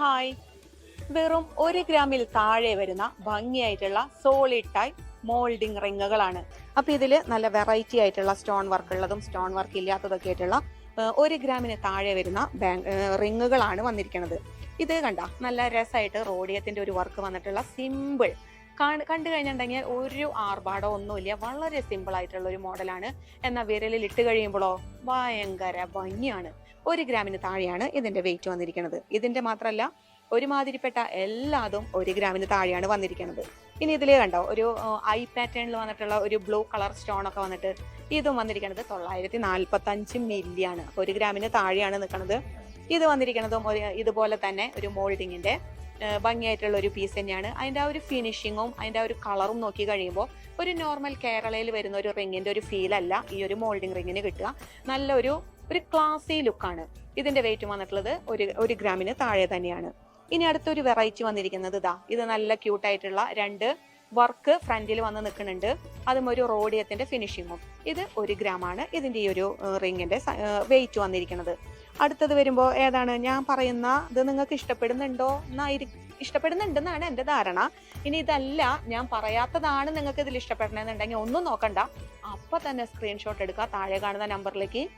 Hi. വെറും ഒരു ഗ്രാമിൽ താഴെ വരുന്ന ഭംഗിയായിട്ടുള്ള സോളിഡ് ടൈ മോൾഡിംഗ് റിങ്ങുകളാണ്. അപ്പൊ ഇതിൽ നല്ല വെറൈറ്റി ആയിട്ടുള്ള സ്റ്റോൺ വർക്ക് ഉള്ളതും സ്റ്റോൺ വർക്ക് ഇല്ലാത്തതൊക്കെ ആയിട്ടുള്ള ഒരു ഗ്രാമിന് താഴെ വരുന്ന റിങ്ങുകളാണ് വന്നിരിക്കുന്നത്. ഇത് കണ്ട നല്ല രസമായിട്ട് റോഡിയത്തിന്റെ ഒരു വർക്ക് വന്നിട്ടുള്ള സിമ്പിൾ കണ്ടു കഴിഞ്ഞിട്ടുണ്ടെങ്കിൽ ഒരു ആർഭാടോ ഒന്നുമില്ല. വളരെ സിമ്പിൾ ആയിട്ടുള്ള ഒരു മോഡലാണ്. എന്നാൽ വിരലിൽ ഇട്ട് കഴിയുമ്പോഴോ ഭയങ്കര ഭംഗിയാണ്. ഒരു ഗ്രാമിന് താഴെയാണ് ഇതിന്റെ വെയിറ്റ് വന്നിരിക്കുന്നത്. ഇതിന്റെ മാത്രമല്ല ഒരുമാതിരിപ്പെട്ട എല്ലാതും ഒരു ഗ്രാമിന് താഴെയാണ് വന്നിരിക്കുന്നത്. ഇനി ഇതിലേ കണ്ടോ ഒരു ഐ പാറ്റേണിൽ വന്നിട്ടുള്ള ഒരു ബ്ലൂ കളർ സ്റ്റോൺ ഒക്കെ വന്നിട്ട് ഇതും വന്നിരിക്കുന്നത് തൊള്ളായിരത്തി നാൽപ്പത്തി അഞ്ച് മില്ലിയാണ് ഒരു ഗ്രാമിന് താഴെയാണ് നിൽക്കുന്നത്. ഇത് വന്നിരിക്കുന്നതും ഒരു ഇതുപോലെ തന്നെ ഒരു മോൾഡിങ്ങിന്റെ ഭംഗിയായിട്ടുള്ള ഒരു പീസ് തന്നെയാണ്. അതിന്റെ ആ ഒരു ഫിനിഷിങ്ങും അതിന്റെ ആ ഒരു കളറും നോക്കി കഴിയുമ്പോൾ ഒരു നോർമൽ കേരളയിൽ വരുന്ന ഒരു റിങ്ങിന്റെ ഒരു ഫീൽ അല്ല ഈ ഒരു മോൾഡിംഗ് റിങ്ങിന് കിട്ടുക. നല്ലൊരു ഒരു ക്ലാസി ലുക്കാണ് ഇതിന്റെ വെയിറ്റ് വന്നിട്ടുള്ളത് ഒരു ഒരു ഗ്രാമിന് താഴെ തന്നെയാണ്. ഇനി അടുത്തൊരു വെറൈറ്റി വന്നിരിക്കുന്നത് ഇതാ ഇത് നല്ല ക്യൂട്ടായിട്ടുള്ള രണ്ട് വർക്ക് ഫ്രണ്ടിൽ വന്ന് നിൽക്കുന്നുണ്ട്. അതും ഒരു റോഡിയത്തിന്റെ ഫിനിഷിങ്ങും. ഇത് ഒരു ഗ്രാം ആണ് ഇതിന്റെ ഈ ഒരു റിങ്ങിന്റെ വെയിറ്റ് വന്നിരിക്കുന്നത്. അടുത്തത് വരുമ്പോൾ ഏതാണ്? ഞാൻ പറയുന്ന ഇത് നിങ്ങൾക്ക് ഇഷ്ടപ്പെടുന്നുണ്ടോ? എന്നായി ഇഷ്ടപ്പെടുന്നുണ്ടെന്നാണ് എന്റെ ധാരണ. ഇനി ഇതല്ല ഞാൻ പറയാത്തതാണ് നിങ്ങൾക്ക് ഇതിൽ ഇഷ്ടപ്പെടണമെന്നുണ്ടെങ്കിൽ ഒന്നും നോക്കണ്ട. അപ്പൊ തന്നെ സ്ക്രീൻഷോട്ട് എടുക്കുക താഴെ കാണുന്ന നമ്പറിലേക്ക്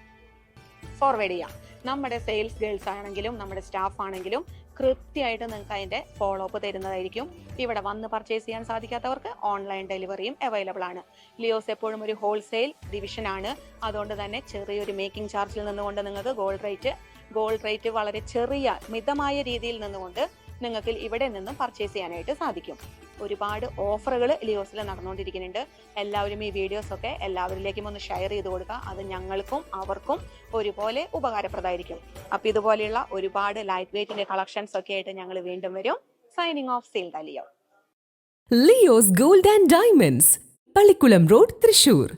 ഫോർവേഡ് ചെയ്യാം. നമ്മുടെ സെയിൽസ് ഗേൾസ് ആണെങ്കിലും നമ്മുടെ സ്റ്റാഫ് ആണെങ്കിലും കൃത്യമായിട്ട് നിങ്ങൾക്ക് അതിന്റെ ഫോളോ അപ്പ് തരുന്നതായിരിക്കും. ഇവിടെ വന്ന് പർച്ചേസ് ചെയ്യാൻ സാധിക്കാത്തവർക്ക് ഓൺലൈൻ ഡെലിവറിയും അവൈലബിൾ ആണ്. ലിയോസ് എപ്പോഴും ഒരു ഹോൾസെയിൽ ഡിവിഷൻ ആണ്. അതുകൊണ്ട് തന്നെ ചെറിയൊരു മേക്കിംഗ് ചാർജിൽ നിന്നുകൊണ്ട് നിങ്ങൾക്ക് ഗോൾഡ് റേറ്റ് ഗോൾഡ് റേറ്റ് വളരെ ചെറിയ മിതമായ രീതിയിൽ നിന്നുകൊണ്ട് നിങ്ങൾക്ക് ഇവിടെ നിന്നും പർച്ചേസ് ചെയ്യാനായിട്ട് സാധിക്കും. ഒരുപാട് ഓഫറുകൾ ലിയോസിൽ നടന്നുകൊണ്ടിരിക്കുന്നുണ്ട്. എല്ലാവരും ഈ വീഡിയോസ് ഒക്കെ എല്ലാവരിലേക്കും ഒന്ന് ഷെയർ ചെയ്ത് കൊടുക്കുക. അത് ഞങ്ങൾക്കും അവർക്കും ഒരുപോലെ ഉപകാരപ്രദമായിരിക്കും. അപ്പൊ ഇതുപോലെയുള്ള ഒരുപാട് ലൈറ്റ് വെയ്റ്റിന്റെ കളക്ഷൻസ് ഒക്കെ ആയിട്ട് ഞങ്ങൾ വീണ്ടും വരും. Signing off seal Leo Leo's gold and diamonds Pallikulam road Thrissur